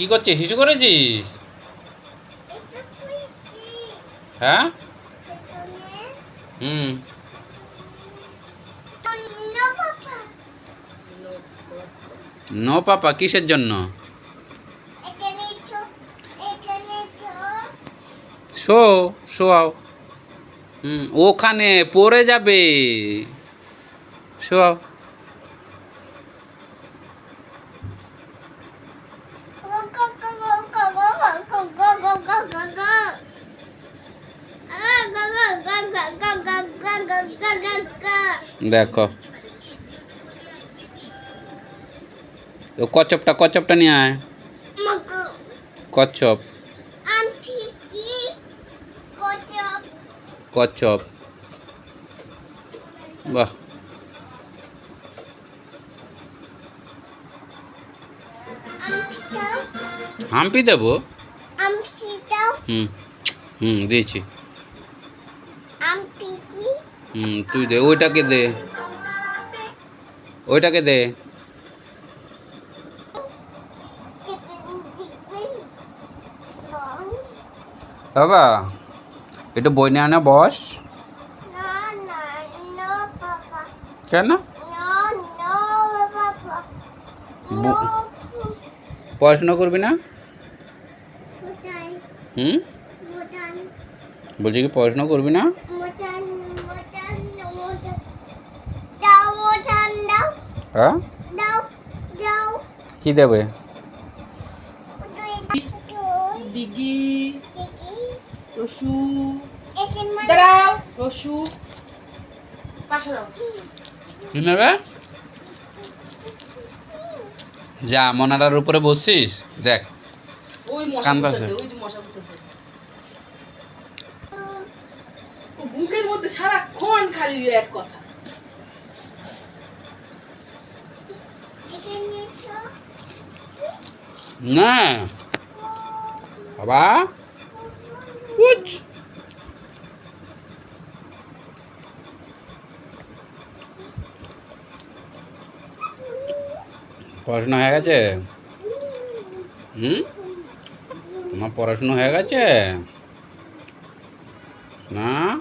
কি করছিস? হিসু করেছিস? হ্যাঁ? হুম। নো পাপা, কিসের জন্য? শো, শোয়াও। হুম, ওখানে পড়ে যাবে। শোয়াও। দেখো। ও কচ্ছপটা কচ্ছপটা নিয়ে আয়। কচ্ছপ। কচ্ছপ। বাহ। হাম্পি দেবো? হুম হুম দিয়েছি। হুম, তুই দে, ওইটাকে দে। ওইটাকে দে। বাবা, একটু বই নিয়ে আনা বস। কেন? পড়াশোনা করবি না? হুম? বলছি কি, পড়াশোনা করবি না? হ্যাঁ কি দেবে? রসু। দাঁড়াও রসু। কি নেবে? যা মনারার উপরে বসছিস? দেখ। ওই কান্দাছে। বুকের মধ্যে সারাক্ষণ খালি এক কথা। না। বাবা। পড়াশোনা হয়ে গেছে? হুম? তোমার পড়াশুনো হয়ে গেছে? না?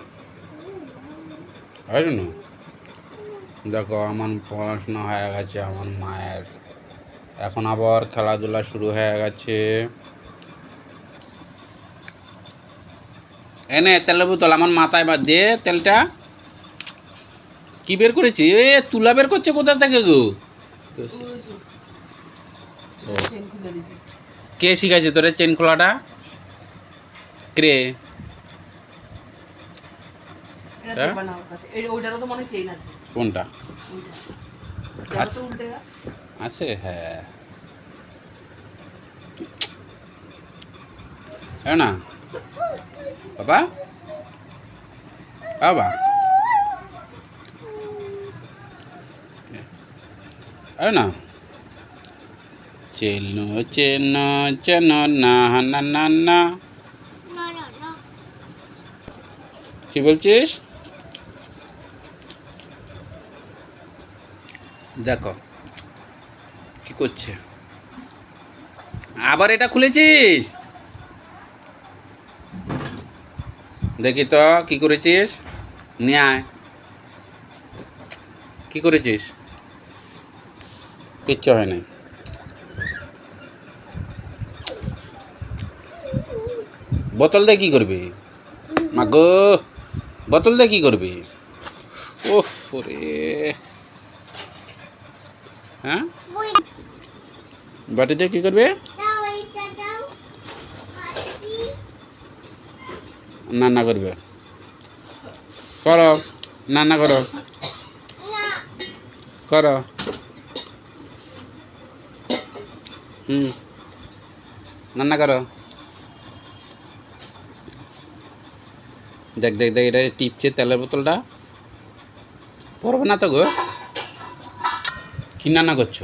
হয় না দেখো, আমার পড়াশোনা হয়ে গেছে, আমার মায়ের। এখন আবার খেলাধুলা শুরু হয়ে গেছে। এনে তেলের বোতল, আমার মাথায় বাদ দিয়ে তেলটা। কি বের করেছি? এ, তুলা বের করছে কোথা থেকে গো? চেন কে শিখাইছে তোরে চেন খোলাটা? কে? এটা? দেখবা না ওর কাছে এই ওইটারও তো মনে চেইন আছে। কোনটা? ওইটা দেখো আচ্ছা। তো উল্টে গা। আছে হ্যাঁ। হ্যাঁ না? বাবা? বাবা? হ্যাঁ না? চেনো চেনো চেনো না। না না না। কি বলছিস? দেখো, কি করছে? আবার এটা খুলেছিস? দেখি তো, কি করেছিস? নিয়ে আয়। কি করেছিস? কিচ্ছু হয় নাই বোতল দিয়ে কি করবি? মাগো, বোতল দিয়ে কি করবি? ওহ রে। হ্যাঁ? বাটিতে কি করবে? রান্না করবে। করো রান্না করো। করো। হুম। রান্না করো। দেখ দেখ দেখ এটা টিপছে তেলের বোতলটা। পড়বে না তো গো। কি রান্না করছ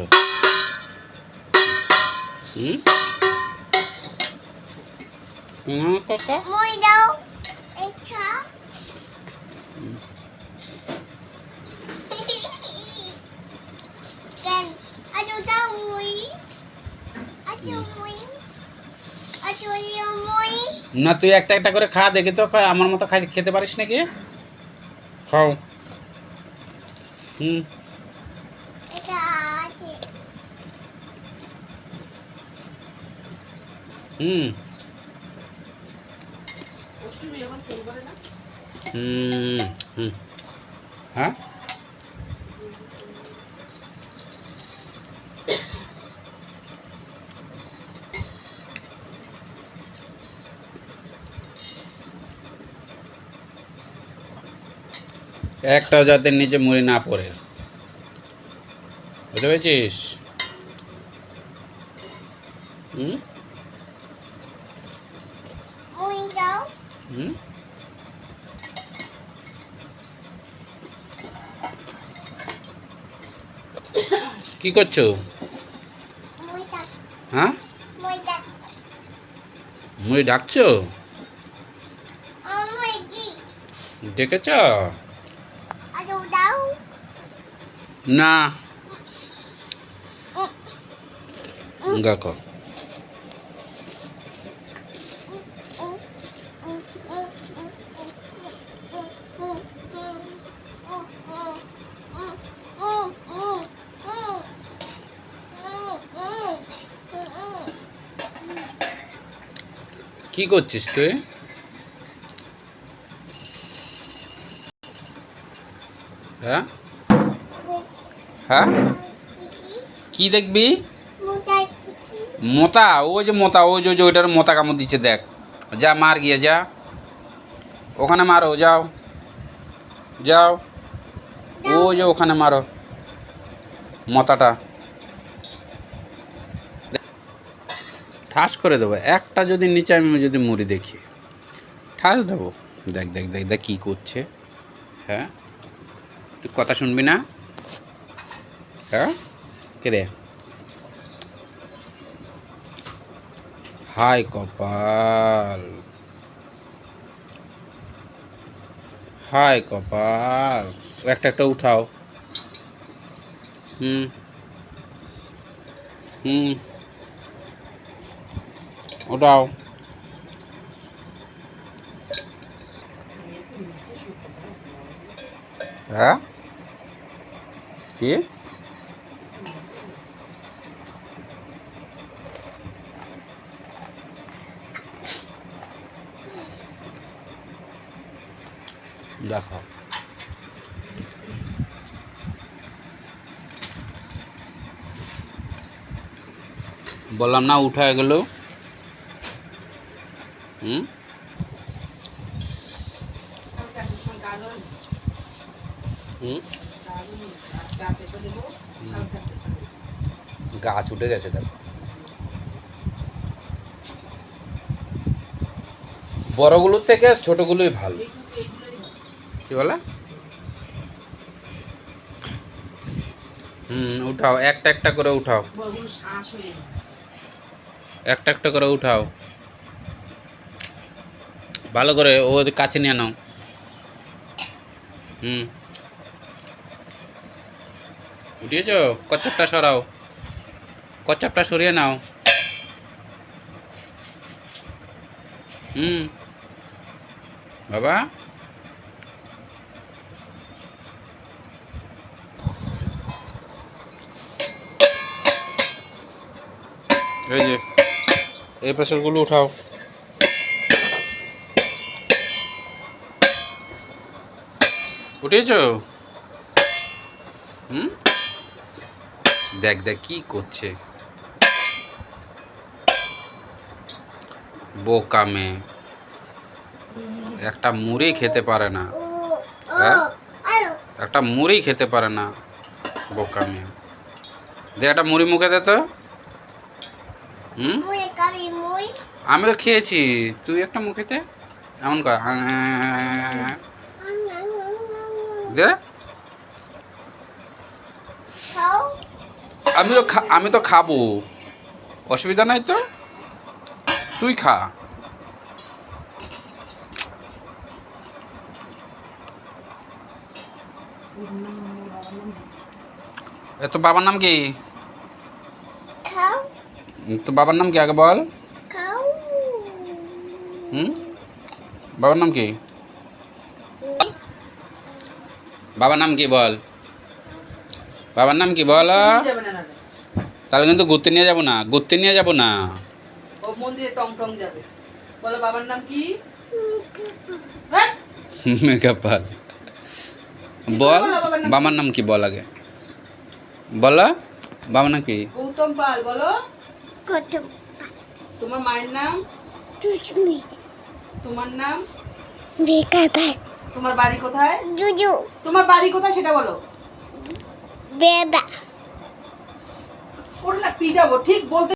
না তুই একটা একটা করে খা দেখি তো আমার মতো খাই খেতে পারিস নাকি? খাও। হুম। হুম। হুম হুম। হ্যাঁ? একটাও যাতে নিচে মুড়ি না পড়ে। বুঝতে পেরেছিস? হুম? হুম? কি করছ? হ্যাঁ? মুড়ি ডাকছো? ডেকেছ না। দেখো। কি করছিস তুই? হ্যাঁ? হ্যাঁ? কি দেখবি? মোতা ওই যে মোতা ওই যে ওই যে, ওইটার মোতা কামড় দিচ্ছে, দেখ। যা, মার গিয়ে, যা। ওখানে মারো, যাও। যাও। ওই যে, ওখানে মারো। মোতাটা। ঠাস করে দেবো। একটা যদি নিচে আমি যদি মুড়ি দেখি ঠাস দেবো। দেখ দেখ দেখ দেখ কী করছে। হ্যাঁ? তুই কথা শুনবি না? হ্যাঁ? কে রে? হাই কপাল। হাই কপাল। একটা একটা উঠাও। হুম। হুম। ওটাও হ্যাঁ কি দেখো বললাম না উঠা গেল গাছ উঠে গেছে দেখো। বড়গুলোর থেকে ছোটগুলোই ভালো। কি বলে? হুম উঠাও একটা একটা করে উঠাও। একটা একটা করে উঠাও। ভালো করে ও কাছে নিয়ে নাও। হুম। উঠিয়েছ? কচ্ছপটা সরাও। কচ্ছপটা সরিয়ে নাও। হুম। বাবা। এই যে এই প্রেশারগুলো উঠাও। উঠেছ হুম? দেখ দেখ কি করছে। বোকা মেয়ে। একটা মুড়ি খেতে পারে না। হ্যাঁ? একটা মুড়ি খেতে পারে না বোকা মেয়ে। দে একটা মুড়ি মুখে দে তো। হুম? আমি তো খেয়েছি। তুই একটা মুখেতে এমন কর। আহ, দে। আমি তো আমি তো খাব। অসুবিধা নাই তো? তুই খা। এ তো বাবার নাম কি? তো বাবার নাম কি আগে বল? হুম? বাবার নাম কি? বাবার নাম কি বল? বাবার নাম কি বল। তাহলে কিন্তু ঘুরতে নিয়ে যাব না ঘুরতে নিয়ে যাব না। মন্দিরে টং টং যাবে। বলো বাবার নাম কি? মেকআপ পাল বল বাবার নাম? কি বল আগে? বল বাবার নাম কি? গৌতম পাল বলো। তোমার মায়ের নাম? তোমার নাম? তোমার বাড়ি কোথায়? জুজু। তোমার বাড়ি কোথায় সেটা বলো। বেবা। ওর না পিটাবো ঠিক বলতে